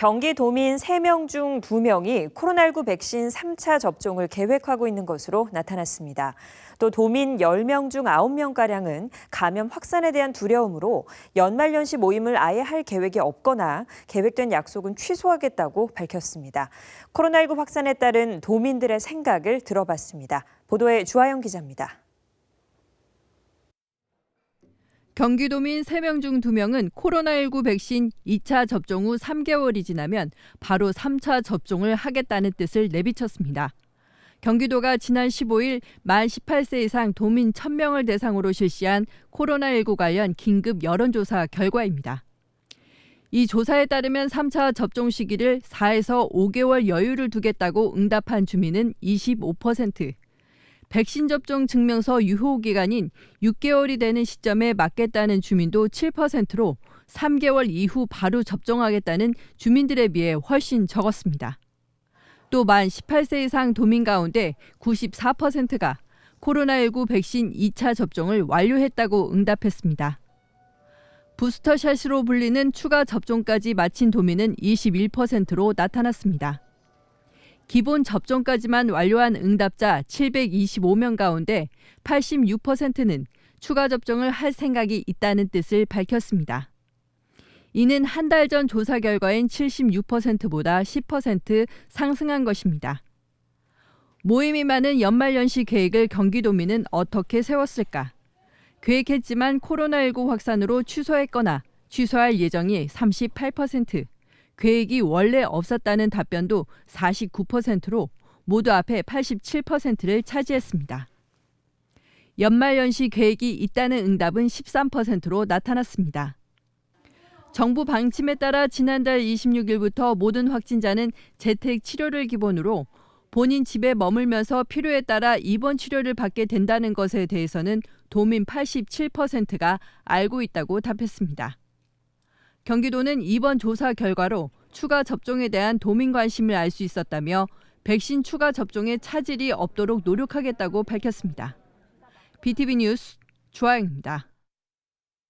경기도민 3명 중 2명이 코로나19 백신 3차 접종을 계획하고 있는 것으로 나타났습니다. 또 도민 10명 중 9명가량은 감염 확산에 대한 두려움으로 연말연시 모임을 아예 할 계획이 없거나 계획된 약속은 취소하겠다고 밝혔습니다. 코로나19 확산에 따른 도민들의 생각을 들어봤습니다. 보도에 주하영 기자입니다. 경기도민 3명 중 2명은 코로나19 백신 2차 접종 후 3개월이 지나면 바로 3차 접종을 하겠다는 뜻을 내비쳤습니다. 경기도가 지난 15일 만 18세 이상 도민 1000명을 대상으로 실시한 코로나19 관련 긴급 여론조사 결과입니다. 이 조사에 따르면 3차 접종 시기를 4에서 5개월 여유를 두겠다고 응답한 주민은 25%, 백신 접종 증명서 유효 기간인 6개월이 되는 시점에 맞겠다는 주민도 7%로 3개월 이후 바로 접종하겠다는 주민들에 비해 훨씬 적었습니다. 또 만 18세 이상 도민 가운데 94%가 코로나19 백신 2차 접종을 완료했다고 응답했습니다. 부스터샷으로 불리는 추가 접종까지 마친 도민은 21%로 나타났습니다. 기본 접종까지만 완료한 응답자 725명 가운데 86%는 추가 접종을 할 생각이 있다는 뜻을 밝혔습니다. 이는 한 달 전 조사 결과인 76%보다 10% 상승한 것입니다. 모임이 많은 연말연시 계획을 경기도민은 어떻게 세웠을까? 계획했지만 코로나19 확산으로 취소했거나 취소할 예정이 38%, 계획이 원래 없었다는 답변도 49%로 모두 앞에 87%를 차지했습니다. 연말연시 계획이 있다는 응답은 13%로 나타났습니다. 정부 방침에 따라 지난달 26일부터 모든 확진자는 재택 치료를 기본으로 본인 집에 머물면서 필요에 따라 입원 치료를 받게 된다는 것에 대해서는 도민 87%가 알고 있다고 답했습니다. 경기도는 이번 조사 결과로 추가 접종에 대한 도민 관심을 알 수 있었다며 백신 추가 접종에 차질이 없도록 노력하겠다고 밝혔습니다. BTV 뉴스 주아영입니다.